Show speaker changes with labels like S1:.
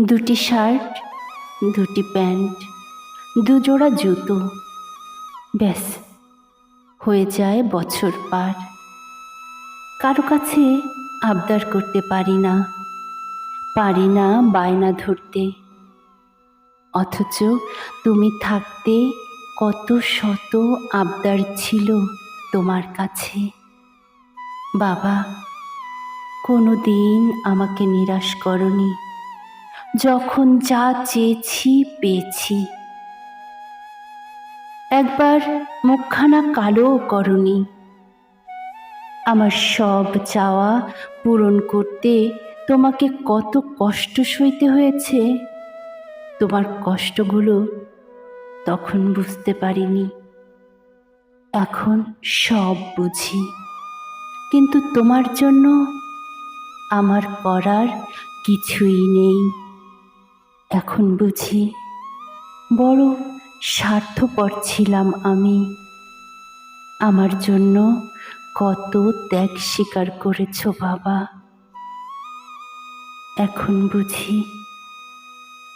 S1: দুটি শার্ট, দুটি প্যান্ট, দুজোড়া জুতো। ব্যাস, হয়ে যায় বছর পার। কারও কাছে আবদার করতে পারি না পারি না বায়না ধরতে। অথচ তুমি থাকতে কত শত আবদার ছিল তোমার কাছে। বাবা কোনো দিন আমাকে নিরাশ করনি। যখন যা চেয়েছি, পেয়েছি। একবার মুখখানা কালো করনি। আমার সব চাওয়া পূরণ করতে তোমাকে কত কষ্ট সইতে হয়েছে? তোমার কষ্টগুলো তখন বুঝতে পারিনি। এখন সব বুঝি। কিন্তু তোমার জন্য আমার করার কিছুই নেই। এখন বুঝি বড় স্বার্থপর ছিলাম আমি। আমার জন্য কত ত্যাগ স্বীকার করেছ বাবা। এখন বুঝি